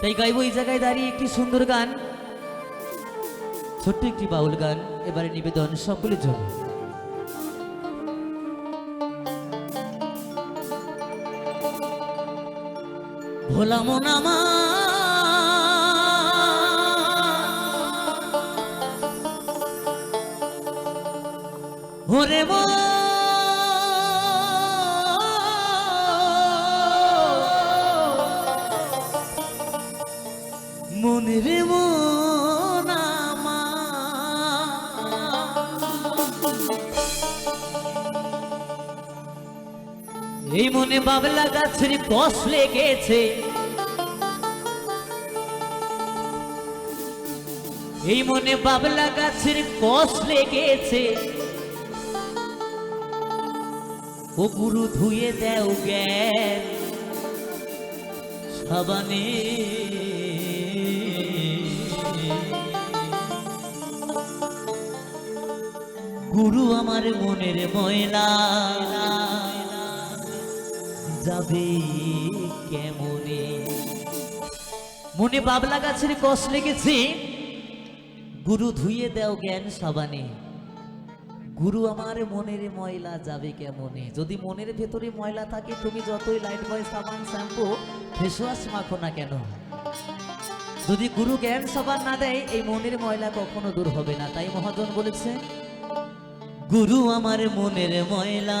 তাই গাইবো এই জায়গায় দাঁড়িয়ে একটি সুন্দর গান, ছোট্ট একটি বাউল গান, এবারে নিবেদন সকলের জন্য। ভোলা মন আমার। ওরে মন এই মনে বাবলা গাছের কষ লেগেছে। এই মনে বাবলা গাছের কষ লেগেছে। ও গুরু ধুয়ে দেও জ্ঞান সাবানে। গুরু আমার মনের ময়লা। যাবে কেমনে? মনে বাবলা গাছের কষ লেগেছে। গুরু ধুয়ে দেও জ্ঞান সাবানে। গুরু আমার মনের ময়লা যাবে কেমনে? যদি মনের ভেতরে ময়লা থাকে, তুমি যতই লাইট বয় সাবান শ্যাম্পু ফেস ওয়াশ মাখো না কেন? যদি গুরু জ্ঞান সাবান না দেয়, এই মনের ময়লা কখনো দূর হবে না। তাই মহাজন বলেছে, গুরু আমার মনের ময়লা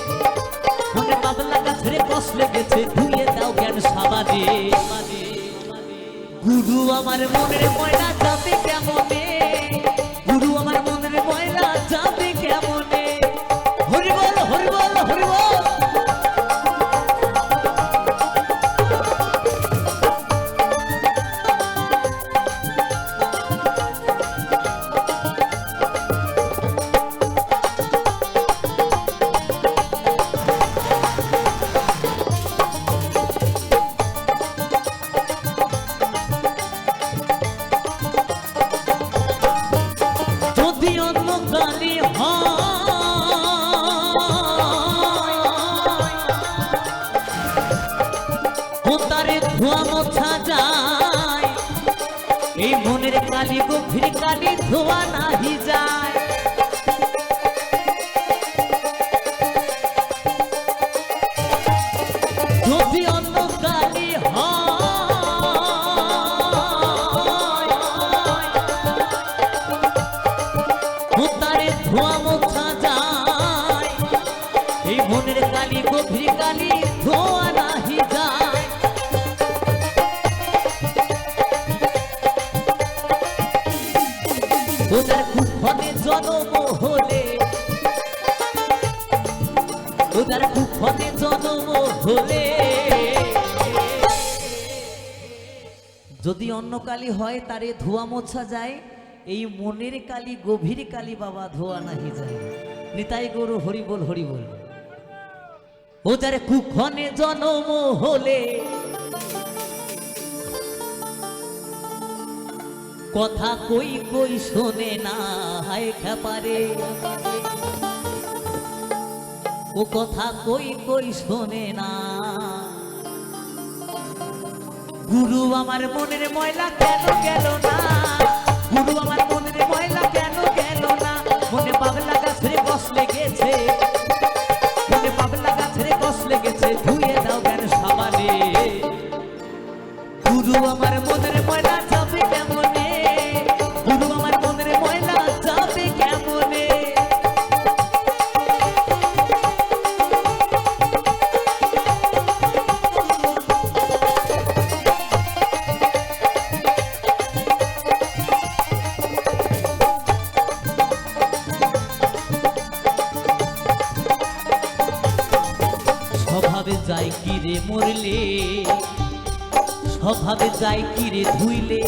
কষ লেগেছে ধুয়ে দাও জ্ঞান সাবানে গুরু আমার মনের ময়লা মোছা যায়। এই মনের কালি গভীর কালি ধোয়া নাহি যায়। হলে যদি অন্য কালি হয়, তারে ধোয়া মোছা যায়। এই মনের কালি, গভীর কালি বাবা, ধোয়া নাহি যায়। নিতাই গরু হরি বল হরি বল ও যারে কুক্ষণে জনম হলে কথা কই কই শোনে না, হায় খেপারে ও কথা কই কই শোনে না। গুরু আমার মনের ময়লা কেন গেল না? গুরু আমার যাই কি রে মরলে? স্বভাবে যাই কি ধুইলে?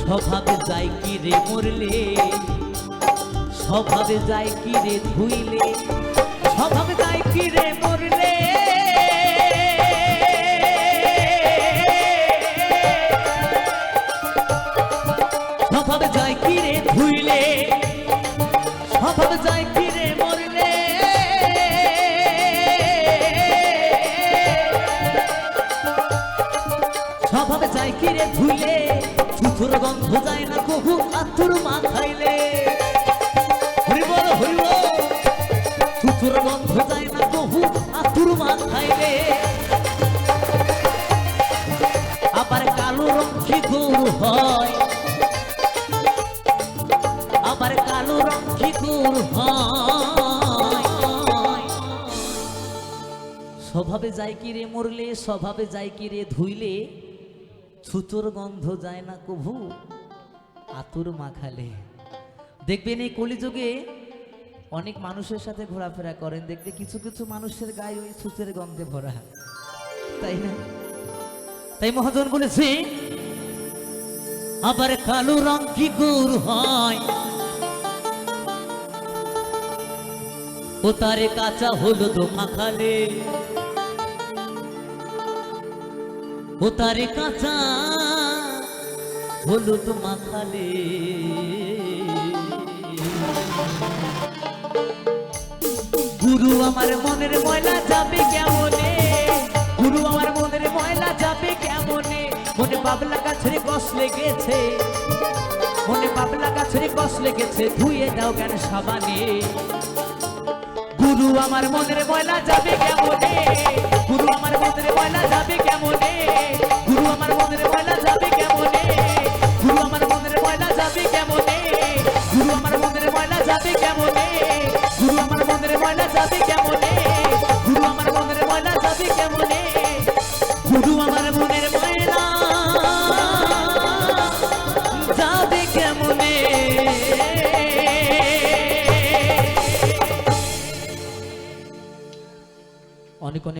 স্বভাবে যাই কি রে মরলে? স্বভাবে যাই কি ধুইলে? স্বভাবে যাই কি মরলে? স্বভাবে রে ধুইলে? স্বভাবে মরলে? যায় কিরে ধুইলে থুথুর গন্ধ যায় না কবু আতুর মাথাইলে। হরিবল হরিবল থুথুর গন্ধ যায় না কবু আতুর মাথাইলে। আবার কালো রক্ষী গরু হয়? আবার কালো রক্ষী গরু হয়? স্বভাবে যাই কিরে মরলে, স্বভাবে যাই কিরে ধুইলে? ছুতোর গন্ধ যায় না কভু, আতুর মাখালে। দেখবেন এই কলিযুগে অনেক মানুষের সাথে ঘোরাফেরা করেন, দেখবে কিছু কিছু মানুষের গায়ে ওই ছুতের গন্ধে ভরা। তাই না? তাই মহাজন বলেছে, আবার কালো রং কি গুর হয়? ও তারে কাঁচা হলুদ মাখালে। ও তারে কাঁচা হলুদ মাখালে। গুরু আমার মনের ময়লা যাবে কেমনে? গুরু আমার মনের ময়লা যাবে কেমনে? মনে বাবলা গাছের কষ লেগেছে। মনে বাবলা গাছের কষ লেগেছে, ধুয়ে দাও কেন সাবানে? গুরু আমার মনের ময়লা যাবে কেমনে? গুরু আমার মনের ময়লা যাবে কেমনে? গুরু আমার মনের ময়লা। যাবে কেমনে? অনেক অনেক